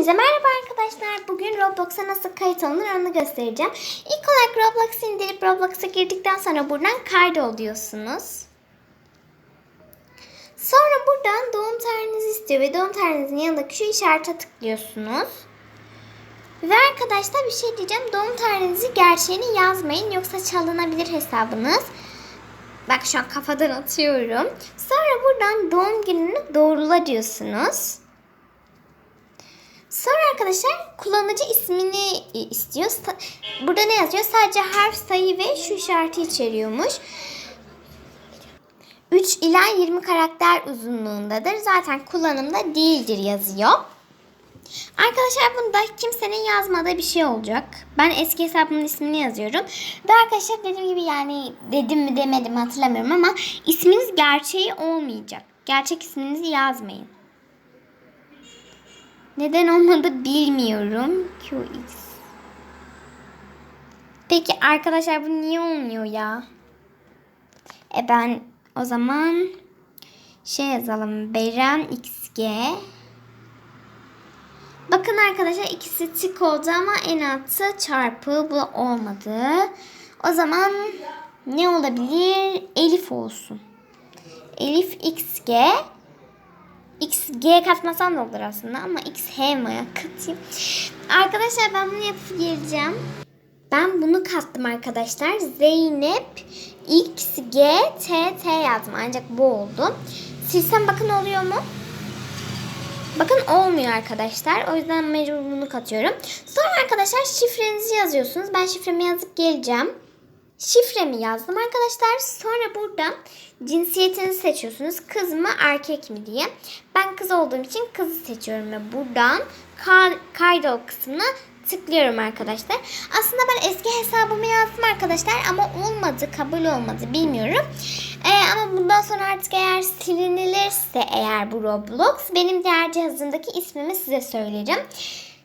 Hepinize merhaba arkadaşlar. Bugün Roblox'a nasıl kayıt olunur onu göstereceğim. İlk olarak Roblox'u indirip Roblox'a girdikten sonra buradan kaydol diyorsunuz. Sonra buradan doğum tarihinizi istiyor ve doğum tarihinizin yanındaki şu işarete tıklıyorsunuz. Ve arkadaşlar bir şey diyeceğim. Doğum tarihinizi gerçeğini yazmayın yoksa çalınabilir hesabınız. Bak şu an kafadan atıyorum. Sonra buradan doğum gününü doğrula diyorsunuz. Sonra arkadaşlar kullanıcı ismini istiyor. Burada ne yazıyor? Sadece harf, sayı ve şu işareti içeriyormuş. 3 ila 20 karakter uzunluğundadır. Zaten kullanımda değildir yazıyor. Arkadaşlar bunda kimsenin yazmadığı bir şey olacak. Ben eski hesabımın ismini yazıyorum. Ve arkadaşlar dediğim gibi yani dedim mi demedim hatırlamıyorum ama isminiz gerçeği olmayacak. Gerçek isminizi yazmayın. Neden olmadı bilmiyorum. QX. Peki arkadaşlar bu niye olmuyor ya? E ben o zaman şey yazalım. Beren XG. Bakın arkadaşlar ikisi tik oldu ama en altı çarpı bu olmadı. O zaman ne olabilir? Elif olsun. Elif XG. XG katmasam da olur aslında ama XH mi katayım? Arkadaşlar ben bunu yapıp geleceğim. Ben bunu kattım arkadaşlar. Zeynep XG TT yazdım ancak bu oldu. Silsem bakın oluyor mu? Bakın olmuyor arkadaşlar. O yüzden mecbur bunu katıyorum. Sonra arkadaşlar şifrenizi yazıyorsunuz. Ben şifremi yazıp geleceğim. Şifremi yazdım arkadaşlar. Sonra buradan cinsiyetinizi seçiyorsunuz. Kız mı erkek mi diye. Ben kız olduğum için kızı seçiyorum ve buradan ka- kaydol kısmına tıklıyorum arkadaşlar. Aslında ben eski hesabımı yazdım arkadaşlar ama olmadı, kabul olmadı bilmiyorum. Ee, ama bundan sonra artık eğer silinilirse eğer bu Roblox benim diğer cihazımdaki ismimi size söyleyeceğim.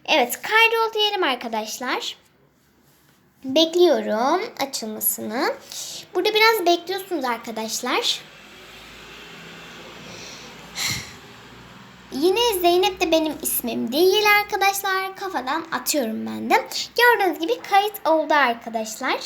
Evet kaydol diyelim arkadaşlar. Bekliyorum açılmasını. Burada biraz bekliyorsunuz arkadaşlar. Yine Zeynep de benim ismim değil arkadaşlar. Kafadan atıyorum ben de. Gördüğünüz gibi kayıt oldu arkadaşlar.